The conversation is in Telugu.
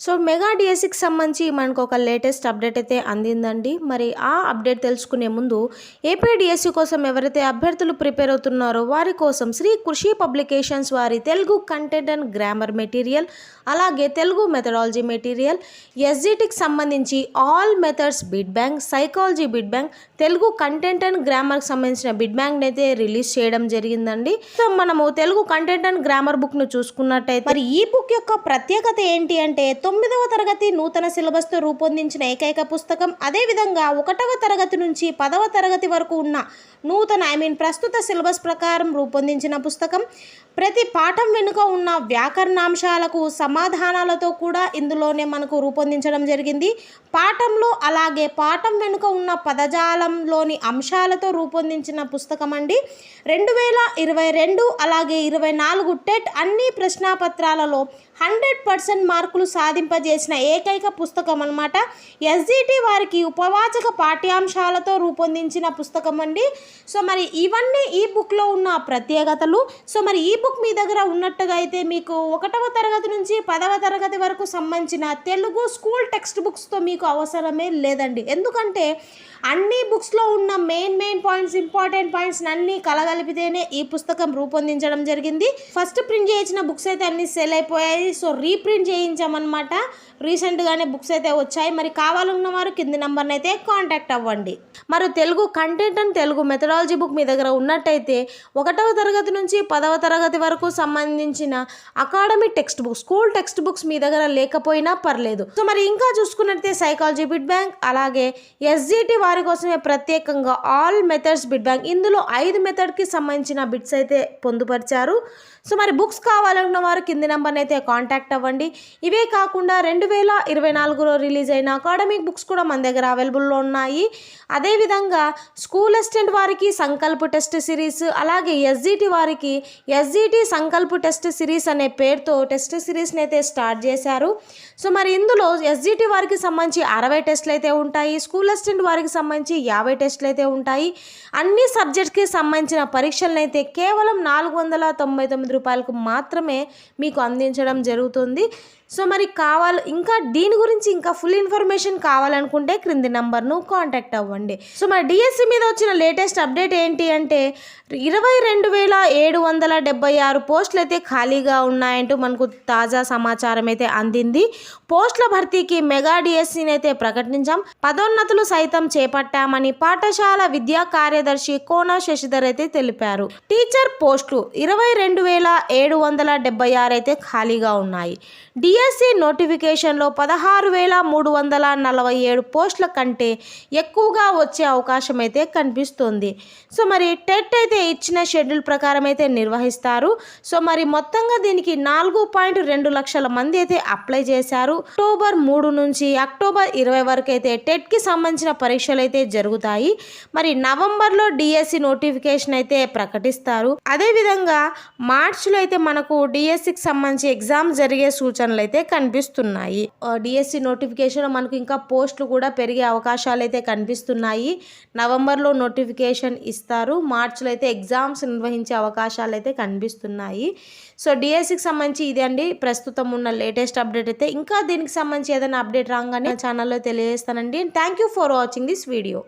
So mega డిఎస్సికి సంబంధించి మనకు ఒక లేటెస్ట్ అప్డేట్ అయితే అందిందండి. మరి ఆ అప్డేట్ తెలుసుకునే ముందు ఏపీ డిఎస్సి కోసం ఎవరైతే అభ్యర్థులు ప్రిపేర్ అవుతున్నారో వారి కోసం శ్రీ కృషి పబ్లికేషన్స్ వారి Telugu content and grammar material అలాగే తెలుగు మెథడాలజీ మెటీరియల్ ఎస్జిటికి సంబంధించి all methods bit bank psychology bit bank Telugu content and గ్రామర్కి సంబంధించిన బిడ్ బ్యాంక్ని అయితే రిలీజ్ చేయడం జరిగిందండి. సో మనము తెలుగు కంటెంట్ అండ్ గ్రామర్ బుక్ను చూసుకున్నట్టయితే మరి ఈ బుక్ యొక్క ప్రత్యేకత ఏంటి అంటే తొమ్మిదవ తరగతి నూతన సిలబస్తో రూపొందించిన ఏకైక పుస్తకం. అదేవిధంగా ఒకటవ తరగతి నుంచి పదవ తరగతి వరకు ఉన్న నూతన ఐ మీన్ ప్రస్తుత సిలబస్ ప్రకారం రూపొందించిన పుస్తకం. ప్రతి పాఠం వెనుక ఉన్న వ్యాకరణాంశాలకు సమాధానాలతో కూడా ఇందులోనే మనకు రూపొందించడం జరిగింది. పాఠంలో అలాగే పాఠం వెనుక ఉన్న పదజాలంలోని అంశాలతో రూపొందించిన పుస్తకం అండి. రెండు వేల ఇరవై రెండు అలాగే ఇరవై నాలుగు టెట్ అన్ని ప్రశ్నాపత్రాలలో హండ్రెడ్ పర్సెంట్ మార్కులు సాధింపజేసిన ఏకైక పుస్తకం అనమాట ఎస్జిటి వారికి ఉపవాచక పాఠ్యాంశాలతో రూపొందించిన పుస్తకం అండి. సో మరి ఇవన్నీ ఈ బుక్లో ఉన్న ప్రత్యేకతలు. సో మరి ఈ బుక్ మీ దగ్గర ఉన్నట్టుగా అయితే మీకు ఒకటవ తరగతి నుంచి పదవ తరగతి వరకు సంబంధించిన తెలుగు స్కూల్ టెక్స్ట్ బుక్స్తో మీకు అవసరమే లేదండి. ఎందుకంటే అన్ని బుక్స్లో ఉన్న main main points important points అన్నీ కలగలిపితేనే ఈ పుస్తకం రూపొందించడం జరిగింది. ఫస్ట్ ప్రింట్ చేయించిన బుక్స్ అయితే అన్ని సెల్ అయిపోయాయి. సో రీప్రింట్ చేయించామన్నమాట రీసెంట్గానే బుక్స్ అయితే వచ్చాయి. మరి కావాలన్న వారు కింది నెంబర్ని అయితే కాంటాక్ట్ అవ్వండి. మరి Telugu content and Telugu methodology book మీ దగ్గర ఉన్నట్టయితే ఒకటవ తరగతి నుంచి పదవ తరగతి వరకు సంబంధించిన academic text book school text books మీ దగ్గర లేకపోయినా పర్లేదు. సో మరి ఇంకా చూసుకున్నట్లయితే సైకాలజీ బిడ్ బ్యాంక్ అలాగే ఎస్జిటి వారి కోసమే ప్రత్యేకంగా ఆల్ మెథడ్స్ బిడ్ బ్యాంక్ ఇందులో ఐదు మెథడ్కి సంబంధించిన బిట్స్ అయితే పొందుపరిచారు. సో మరి బుక్స్ కావాలన్న వారు కింది నెంబర్ని అయితే కాంటాక్ట్ అవ్వండి. ఇవే కాకుండా రెండు వేల ఇరవై నాలుగులో రిలీజ్ అయిన అకాడమిక్ బుక్స్ కూడా మన దగ్గర అవైలబుల్లో ఉన్నాయి. అదేవిధంగా స్కూల్ అసిస్టెంట్ వారికి సంకల్ప్ టెస్ట్ సిరీస్ అలాగే ఎస్జిటి వారికి ఎస్జిటి సంకల్ప్ టెస్ట్ సిరీస్ అనే పేరుతో టెస్ట్ సిరీస్ని అయితే స్టార్ట్ చేశారు. సో మరి ఇందులో ఎస్జిటి వారికి సంబంధించి అరవై టెస్ట్లు అయితే ఉంటాయి స్కూల్ అసిస్టెంట్ వారికి సంబంధించి యాభై టెస్ట్లు అయితే ఉంటాయి. అన్ని సబ్జెక్ట్స్కి సంబంధించిన పరీక్షలను అయితే కేవలం నాలుగు వందల తొంభై తొమ్మిది రూపాయలకు మాత్రమే మీకు అందించడం జరుగుతుంది. సో మరి కావాలి ఇంకా దీని గురించి ఇంకా ఫుల్ ఇన్ఫర్మేషన్ కావాలనుకుంటే క్రింది నంబర్ను కాంటాక్ట్ అవ్వండి. సో మరి డిఎస్సి మీద వచ్చిన లేటెస్ట్ అప్డేట్ ఏంటి అంటే ఇరవై రెండు వేల ఏడు వందల డెబ్బై ఆరు పోస్టులు అయితే ఖాళీగా ఉన్నాయంటూ మనకు తాజా సమాచారం అయితే అందింది. పోస్టుల భర్తీకి మెగా డిఎస్సిని అయితే ప్రకటించాం. పదోన్నతులు సైతం చేపట్టామని పాఠశాల విద్యా కార్యదర్శి కోన శశిధర్ అయితే తెలిపారు. టీచర్ పోస్టులు ఇరవై రెండు వేల ఏడు వందల డెబ్బై ఆరు అయితే ఖాళీగా ఉన్నాయి. డిఎస్సి నోటిఫికేషన్లో పదహారు వేల మూడు వందల నలభై ఏడు పోస్టుల కంటే ఎక్కువగా వచ్చే అవకాశం అయితే కనిపిస్తుంది. సో మరి టెట్ అయితే ఇచ్చిన షెడ్యూల్ ప్రకారం అయితే నిర్వహిస్తారు. సో మరి మొత్తంగా దీనికి నాలుగు పాయింట్ రెండు లక్షల మంది అయితే అప్లై చేశారు. అక్టోబర్ మూడు నుంచి అక్టోబర్ ఇరవై వరకు అయితే టెట్కి సంబంధించిన పరీక్షలు అయితే జరుగుతాయి. మరి నవంబర్లో డిఎస్సి నోటిఫికేషన్ అయితే ప్రకటిస్తారు. అదేవిధంగా మార్చిలో అయితే మనకు డిఎస్సికి సంబంధించి ఎగ్జామ్ జరిగే సూచనలు అయితే కనిపిస్తున్నాయి. డిఎస్సి నోటిఫికేషన్ మనకు ఇంకా పోస్టులు కూడా పెరిగే అవకాశాలు అయితే కనిపిస్తున్నాయి. నవంబర్లో నోటిఫికేషన్ ఇస్తారు. మార్చిలో అయితే ఎగ్జామ్స్ నిర్వహించే అవకాశాలు అయితే కనిపిస్తున్నాయి. సో డిఎస్సికి సంబంధించి ఇదే అండి. ప్రస్తుతం ఉన్న లేటెస్ట్ అప్డేట్ అయితే ఇంకా దీనికి సంబంధించి ఏదైనా అప్డేట్ రాగానే ఛానల్లో తెలియజేస్తానండి. Thank you for watching this video